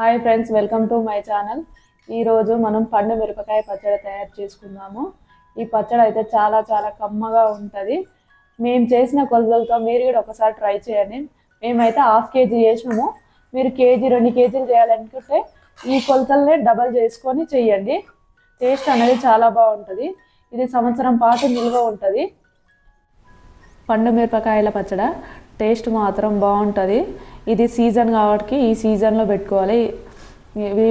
Hi friends welcome to my channel ఈరోజు మనం పండు మిరపకాయ పచ్చడి తయారు చేసుకుందాము. ఈ పచ్చడి అయితే చాలా చాలా కమ్మగా ఉంటుంది. మేము చేసిన కొలతలతో మీరు కూడా ఒకసారి ట్రై చేయండి. మేమైతే హాఫ్ కేజీ చేసినాము. మీరు కేజీ రెండు కేజీలు చేయాలనుకుంటే ఈ కొలతలనే డబల్ చేసుకొని చెయ్యండి టేస్ట్ అనేది చాలా బాగుంటుంది. ఇది సంవత్సరం పాటు నిల్వ ఉంటుంది. పండు మిరపకాయల పచ్చడ టేస్ట్ మాత్రం బాగుంటుంది. ఇది సీజన్ కాబట్టి ఈ సీజన్లో పెట్టుకోవాలి. ఇవి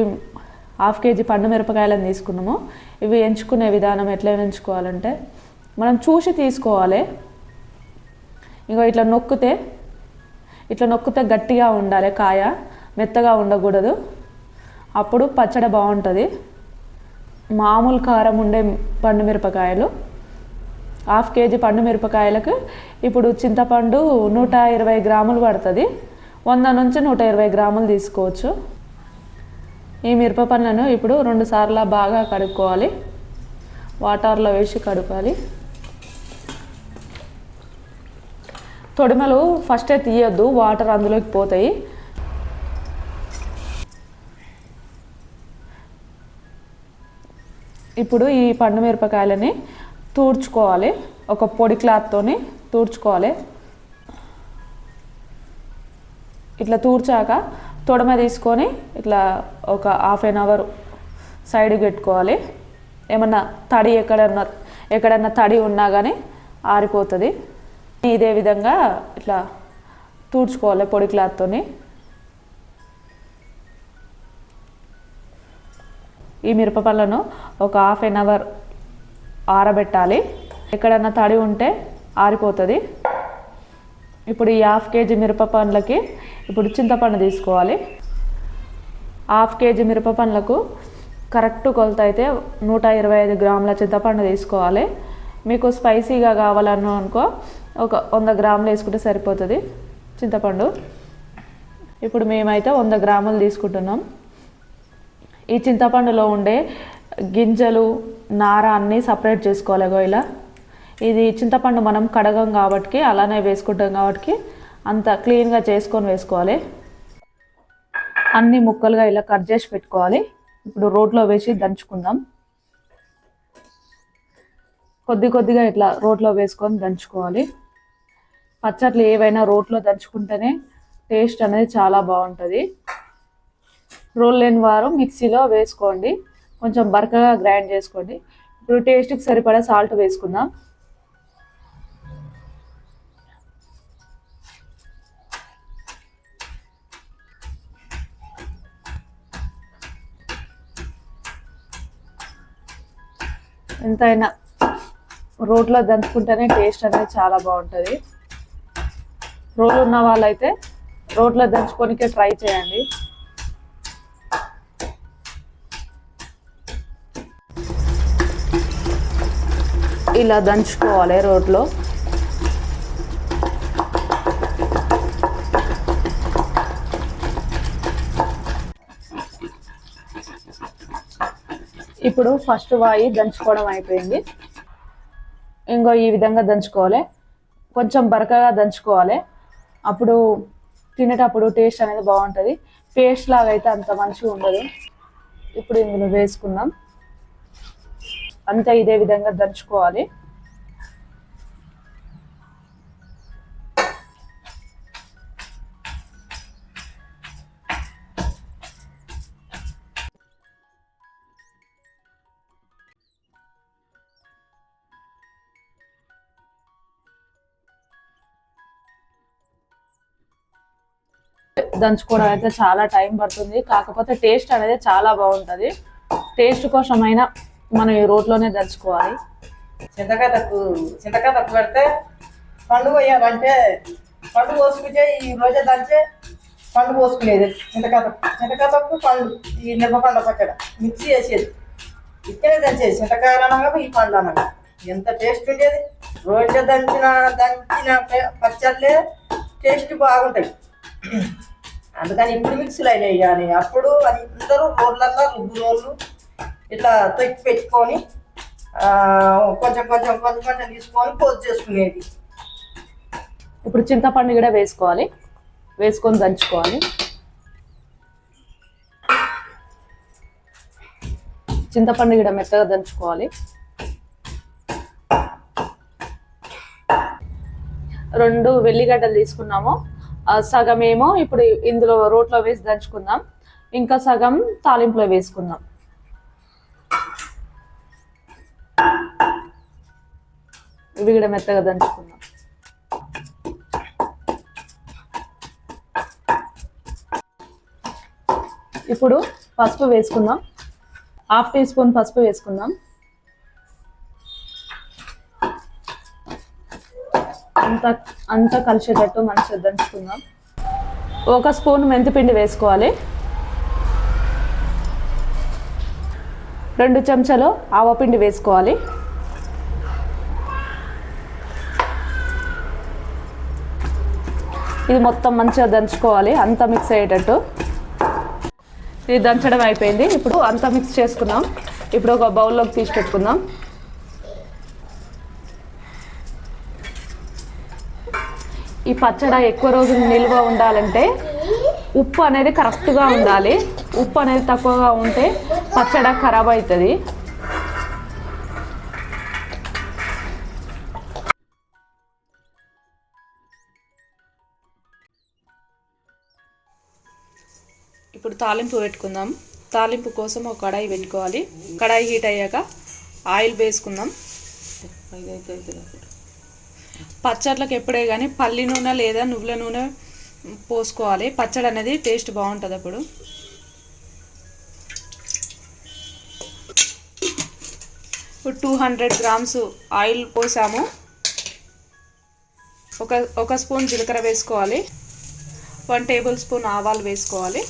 హాఫ్ కేజీ పండు మిరపకాయలను తీసుకున్నాము. ఇవి ఎంచుకునే విధానం ఎట్లా ఎంచుకోవాలంటే మనం చూసి తీసుకోవాలి. ఇంకో ఇట్లా నొక్కితే ఇట్లా నొక్కితే గట్టిగా ఉండాలి కాయ మెత్తగా ఉండకూడదు. అప్పుడు పచ్చడి బాగుంటుంది. మామూలు కారం ఉండే పండు మిరపకాయలు. హాఫ్ కేజీ పండు మిరపకాయలకు ఇప్పుడు చింతపండు నూట ఇరవై గ్రాములు పడుతుంది. వంద నుంచి నూట ఇరవై గ్రాములు తీసుకోవచ్చు. ఈ మిరప పండ్లను ఇప్పుడు రెండు సార్లు బాగా కడుక్కోవాలి. వాటర్లో వేసి కడుపాలి. తొడిమలు ఫస్టే తీయొద్దు వాటర్ అందులోకి పోతాయి. ఇప్పుడు ఈ పండు మిరపకాయలని తూడ్చుకోవాలి ఒక పొడి క్లాత్తోని తూడ్చుకోవాలి ఇట్లా తూడ్చాక తొడమ తీసుకొని ఇట్లా ఒక హాఫ్ అన్ అవర్ సైడ్ పెట్టుకోవాలి. ఏమన్నా తడి ఎక్కడన్నా ఎక్కడన్నా తడి ఉన్నా కానీ ఆరిపోతుంది. ఇదే విధంగా ఇట్లా తూడ్చుకోవాలి పొడి క్లాత్తోని ఈ మిరప పళ్ళను ఒక హాఫ్ అన్ అవర్ ఆరబెట్టాలి. ఎక్కడన్నా తడి ఉంటే ఆరిపోతుంది. ఇప్పుడు ఈ హాఫ్ కేజీ మిరప పండ్లకి ఇప్పుడు చింతపండు తీసుకోవాలి. హాఫ్ కేజీ మిరప పండ్లకు కరెక్ట్ కొలత అయితే నూట ఇరవై ఐదు గ్రాముల చింతపండు తీసుకోవాలి. మీకు స్పైసీగా కావాలను అనుకో ఒక వంద గ్రాములు వేసుకుంటే సరిపోతుంది చింతపండు. ఇప్పుడు మేమైతే వంద గ్రాములు తీసుకుంటున్నాం. ఈ చింతపండులో ఉండే గింజలు నార అన్నీ సపరేట్ చేసుకోవాలి ఇలా ఇది చింతపండు మనం కడగం కాబట్టి అలానే వేసుకుంటాం కాబట్టి అంత క్లీన్గా చేసుకొని వేసుకోవాలి. అన్ని ముక్కలుగా ఇలా కట్ చేసి పెట్టుకోవాలి. ఇప్పుడు రోట్లో వేసి దంచుకుందాం. కొద్ది కొద్దిగా ఇట్లా రోట్లో వేసుకొని దంచుకోవాలి. పచ్చట్లు ఏవైనా రోట్లో దంచుకుంటేనే టేస్ట్ అనేది చాలా బాగుంటుంది. రోల్ లేని వారు మిక్సీలో వేసుకోండి. కొంచెం బరకగా గ్రైండ్ చేసుకోండి. ఇప్పుడు టేస్ట్కి సరిపడా సాల్ట్ వేసుకుందాం. ఎంతైనా రోట్లో దంచుకుంటేనే టేస్ట్ అనేది చాలా బాగుంటుంది. రోలు ఉన్న వాళ్ళైతే రోట్లో దంచుకోనికే ట్రై చేయండి. ఇలా దంచుకోవాలి రోట్లో ఇప్పుడు ఫస్ట్ వాయి దంచుకోవడం అయిపోయింది. ఇంకో ఈ విధంగా దంచుకోవాలి. కొంచెం బరకగా దంచుకోవాలి. అప్పుడు తినేటప్పుడు టేస్ట్ అనేది బాగుంటుంది. పేస్ట్ లాగా అయితే అంత మంచిగా ఉండదు. ఇప్పుడు ఇందులో వేసుకుందాం. అంతా ఇదే విధంగా దంచుకోవాలి. దంచుకోవడం అయితే చాలా టైం పడుతుంది. కాకపోతే టేస్ట్ అనేది చాలా బాగుంటుంది. టేస్ట్ కోసమైనా మనం ఈ రోట్లోనే దంచుకోవాలి. చింతకాయ తక్కువ చింతకాయ తక్కువ పెడితే పండు పోయాలంటే పండు పోసుకుంటే ఈ రోజే దంచే పండు పోసుకునేది. చింతకాయ తక్కువ చింతకాయ తక్కువ పండు ఈ నిమ్మపండు పచ్చడ మిక్సీ చేసేది. ఇక్కడే దంచేది. చింతకాయలు అనగా ఈ పండు అనగా ఎంత టేస్ట్ ఉండేది. రోజు దంచిన దంచిన పచ్చళ్ళే టేస్ట్ బాగుంటాయి. అందుకని ఇప్పుడు మిక్సీలు అయినాయి కానీ అప్పుడు అందరూ రోడ్లల్లో రుబ్బు రోళ్ళు ఇట్లా తొక్కి పెట్టుకొని కొంచెం కొంచెం కొంచెం కొంచెం తీసుకొని పోజ్ చేసుకునేది. ఇప్పుడు చింతపండు కూడా వేసుకోవాలి. వేసుకొని దంచుకోవాలి. చింతపండు కూడా మెత్తగా దంచుకోవాలి. రెండు వెల్లిగడ్డలు తీసుకున్నాము. సగం ఏమో ఇప్పుడు ఇందులో రోట్లో వేసి దంచుకుందాం. ఇంకా సగం తాలింపులో వేసుకుందాం. ఇవి కూడా మెత్తగా దంచుకుందాం. ఇప్పుడు పసుపు వేసుకుందాం. హాఫ్ టీ స్పూన్ పసుపు వేసుకుందాం. అంతా అంతా కలిసేటట్టు మంచిగా దంచుకుందాం ఒక స్పూన్ మెంతిపిండి వేసుకోవాలి. రెండు చెంచాలు ఆవపిండి వేసుకోవాలి. ఇది మొత్తం మంచిగా దంచుకోవాలి అంతా మిక్స్ అయ్యేటట్టు. ఇది దంచడం అయిపోయింది. ఇప్పుడు అంతా మిక్స్ చేసుకుందాం. ఇప్పుడు ఒక బౌల్లోకి తీసి పెట్టుకుందాం. ఈ పచ్చడి ఎక్కువ రోజులు నిల్వ ఉండాలంటే ఉప్పు అనేది కరెక్ట్గా ఉండాలి. ఉప్పు అనేది తక్కువగా ఉంటే పచ్చడి ఖరాబ్ అవుతుంది. ఇప్పుడు తాలింపు పెట్టుకుందాం. తాలింపు కోసం ఒక కడాయి పెట్టుకోవాలి. కడాయి హీట్ అయ్యాక ఆయిల్ వేసుకుందాం. పచ్చళ్ళకి ఎప్పుడే కానీ పల్లి నూనె లేదా నువ్వుల నూనె పోసుకోవాలి. పచ్చడి అనేది టేస్ట్ బాగుంటుంది అప్పుడు. ఇప్పుడు టూ హండ్రెడ్ గ్రామ్స్ ఆయిల్ పోసాము. ఒక ఒక స్పూన్ జీలకర్ర వేసుకోవాలి. వన్ టేబుల్ స్పూన్ ఆవాలు వేసుకోవాలి.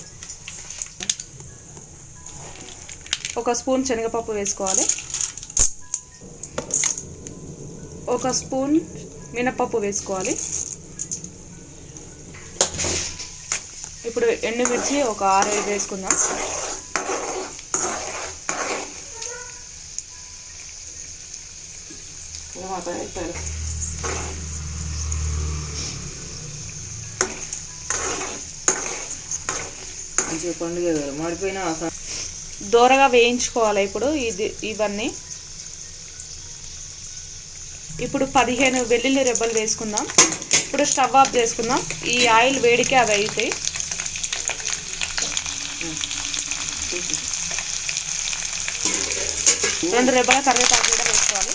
ఒక స్పూన్ శనగపప్పు వేసుకోవాలి. ఒక స్పూన్ మినపప్పు వేసుకోవాలి. ఇప్పుడు ఎండుమిర్చి ఒక ఆరు ఐదు వేసుకుందాం. దూరగా వేయించుకోవాలి ఇప్పుడు ఇది ఇవన్నీ. ఇప్పుడు పదిహేను వెల్లుల్లి రెబ్బలు వేసుకుందాం. ఇప్పుడు స్టవ్ ఆఫ్ చేసుకుందాం. ఈ ఆయిల్ వేడికి అవి అవుతాయి రెండు రెబ్బల కరివేపాకు కూడా వేసుకోవాలి.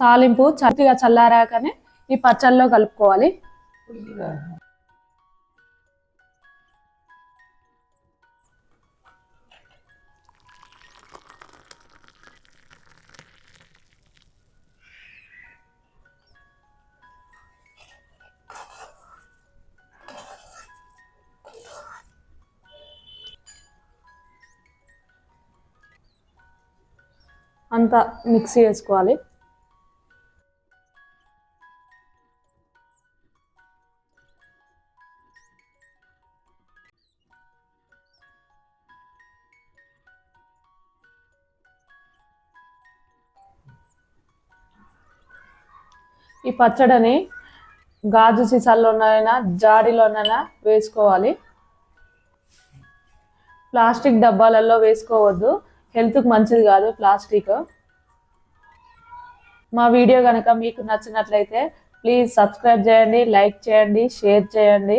తాలింపు చక్కగా చల్లారాకనే ఈ పచ్చళ్ళలో కలుపుకోవాలి. అంతా మిక్స్ చేసుకోవాలి. ఈ పచ్చడిని గాజు సీసాల్లోనైనా జాడీలోనైనా వేసుకోవాలి. ప్లాస్టిక్ డబ్బాలలో వేసుకోవద్దు. హెల్త్కి మంచిది కాదు ప్లాస్టిక్. మా వీడియో కనుక మీకు నచ్చినట్లయితే ప్లీజ్ సబ్స్క్రైబ్ చేయండి లైక్ చేయండి షేర్ చేయండి.